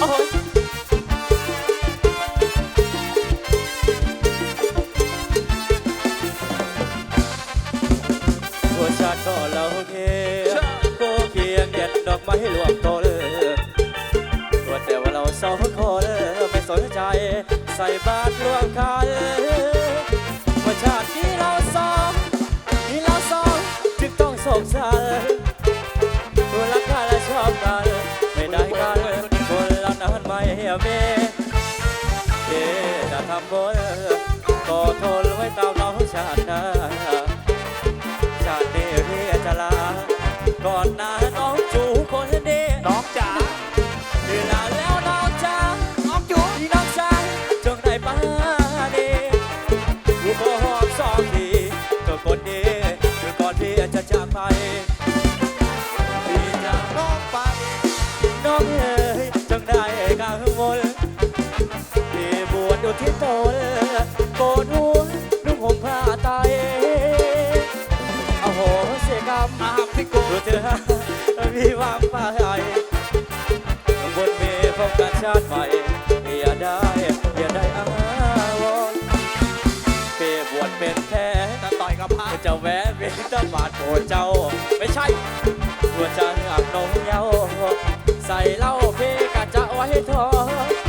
โอ้โหหัวชาติก็เราเคียงโกเคียงเด็ดดอกไม้รวมโตเลยว่าแต่ว่าเราสองคนไม่สนใจ ใส่บาตรรวมกันว่าชาตินี้เราสองที่เราสองจึงต้องสงสาร นั้นไม่เมเอ๊ะจะทำบ่ก็ทนไว้ตามเราชาติน้า ได้กังวลพี่บวชอยู่ที่โตนโกนหัวนุ่งห่มผ้าไตรเอาโหเสียกรรมอาพี่โกรู้เธอพี่วางไปบนเมฆพบกันชาติใหม่อย่าได้อย่าได้อาวรณ์เปบวชเป็นแท้จะต่อยกับพระจะแวะเวียนตบาดโปรดเจ้า ไม่ใช่หัวใจอับนงเยาใส่เหล้า เพกะจะไว้ทอ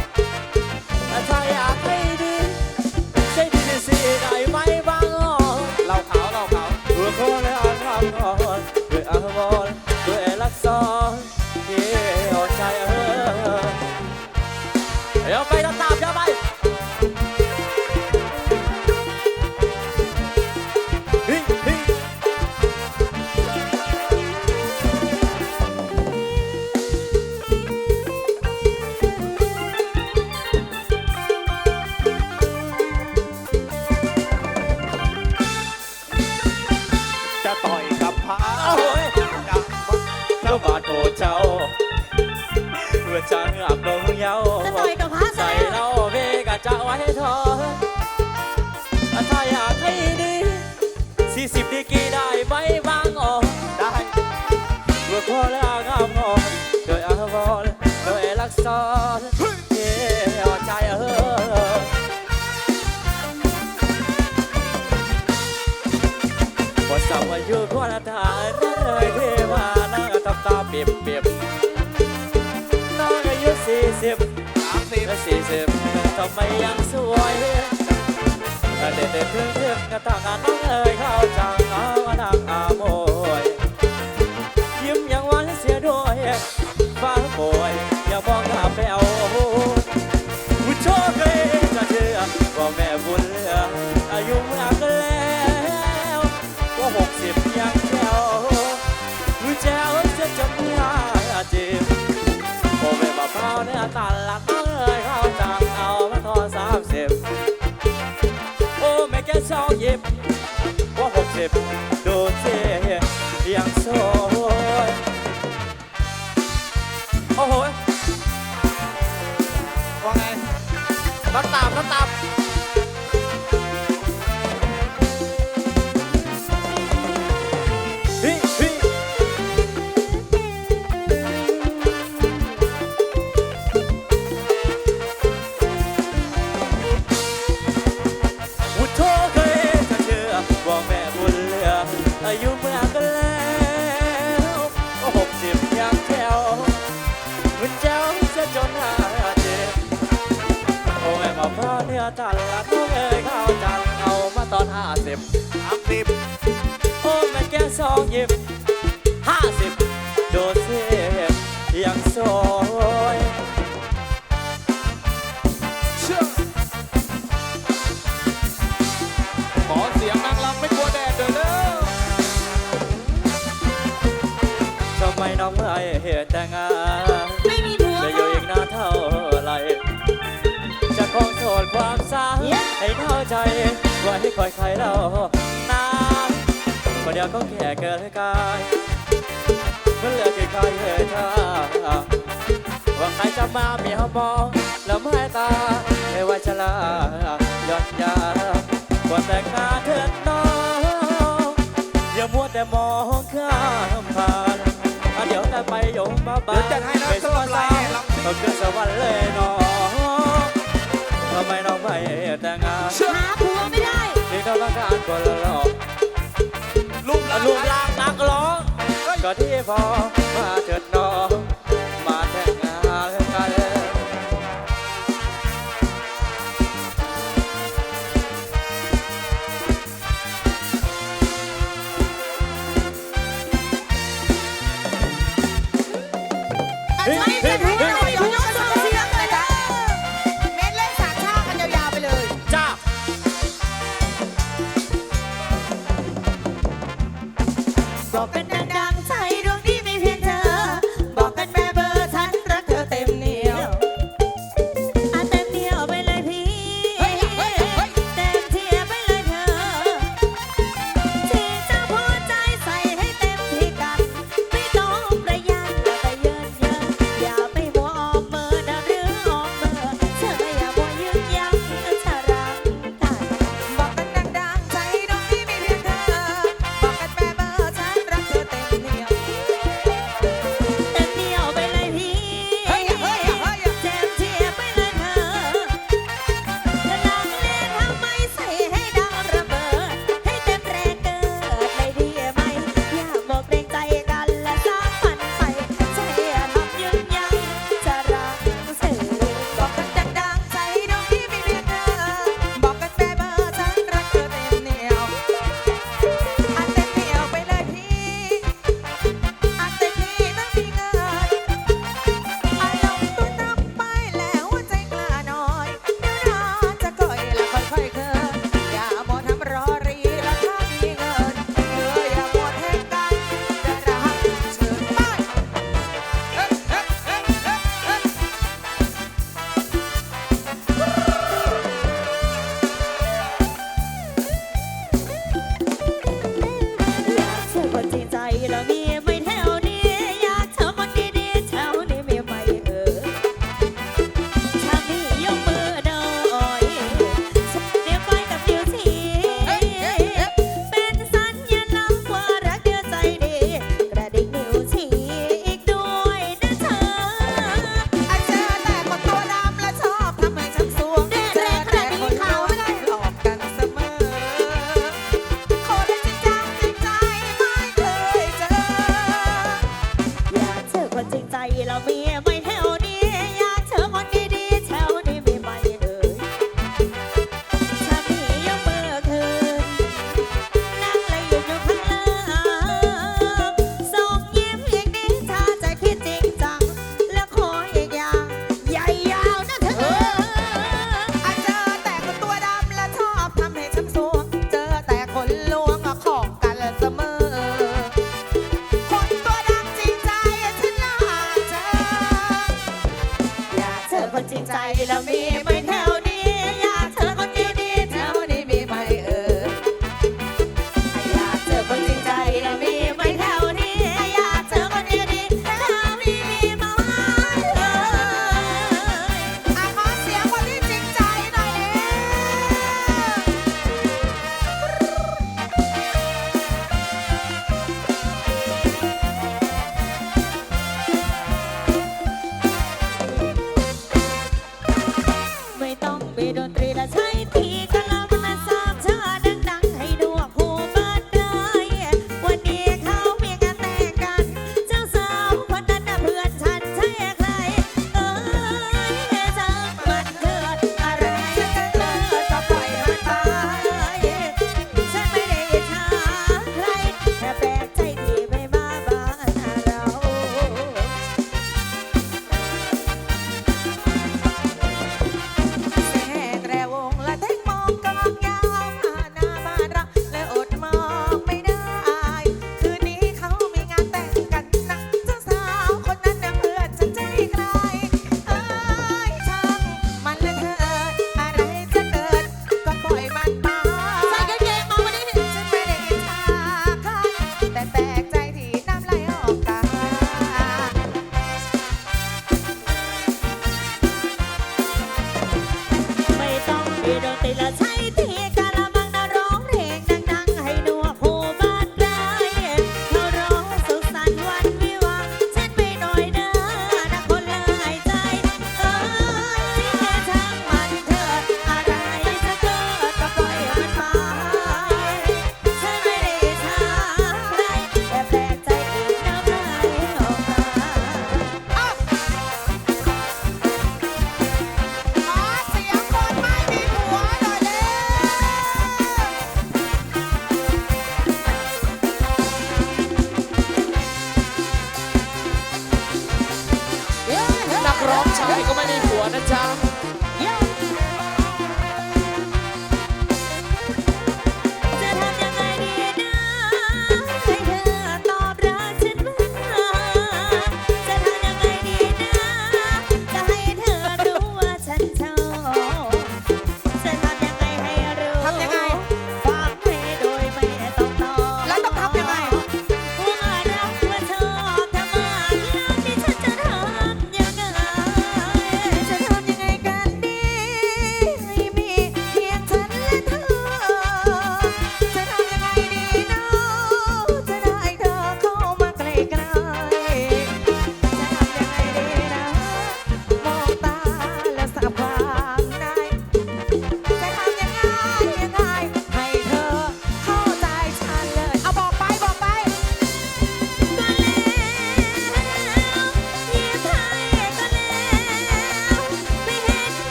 เพื่อจางอับงเยาจะต่อยกับพระใส่เล้าเพกะจะไว้ทอนถ้าอยากให้ดีสี่สิบดีกรีได้ไหมบางออนได้เมื่อพอแล้วงามงอนโดยอาวรโดยรักซ้อนเที่ยวใจเออบทสาวอายุคนละทาน ละสี่สิบทำไมยังสวยเด็ดเด็ดเพื่อนเพื่อนกระต่างน้องเอ๋ยเข้าจัง ว่ ไว้ให้คอยใครเล่าน้ำคนเดียวก็แค่เกิดกายเมื่อเหลือกใครเธอเธอว่าใครจะมาเมียมองแล้วไม่ตาใม่ว่าชะลาหยอดยาว่าแต่งงาเถิดน้องอย่ามัวแต่มองข้ามผ่านเดี๋ยวจะไปยงบ้าบ้าเปสำหรัไรเกิดสวรรค์เลยน้อง ทำไมน้องไม่แต่งงานหาผัวไม่ได้นี่ก็ต้องการคนหลอกลูกลูกลางนักร้องก็ที่พอมาเถิดน้อง ร้องชายก็ไม่มีผัวนะจ๊ะ